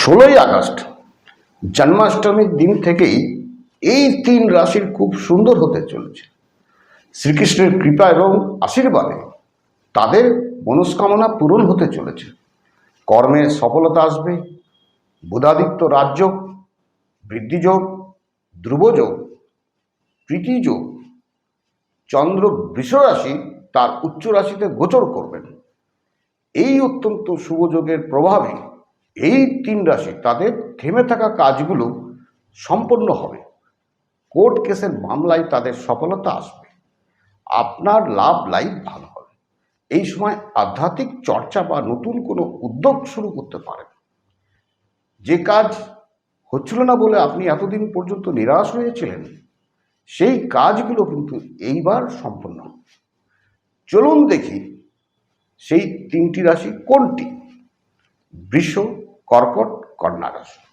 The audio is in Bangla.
ষোলোই আগস্ট, জন্মাষ্টমীর দিন থেকেই এই তিন রাশির খুব সুন্দর হতে চলেছে। শ্রীকৃষ্ণের কৃপা এবং আশীর্বাদে তাদের মনস্কামনা পূরণ হতে চলেছে। কর্মে সফলতা আসবে, বুধাদিত্য রাজযোগ বৃদ্ধিযোগ, ধ্রুবযোগ, প্রীতিযোগ, চন্দ্র বৃষরাশি তার উচ্চ রাশিতে গোচর করবেন। এই অত্যন্ত শুভযোগের প্রভাবে এই তিন রাশি তাদের থেমে থাকা কাজগুলো সম্পন্ন হবে। কোর্ট কেসের মামলায় তাদের সফলতা আসবে। আপনার লাভ লাইফ ভালো হবে। এই সময় আধ্যাত্মিক চর্চা বা নতুন কোনো উদ্যোগ শুরু করতে পারেন। যে কাজ হচ্ছিল না বলে আপনি এতদিন পর্যন্ত নিরাশ হয়েছিলেন, সেই কাজগুলো কিন্তু এইবার সম্পন্ন। চলুন দেখি সেই তিনটি রাশি কোনটি? বৃষ কর্কট কন্যা রাশি।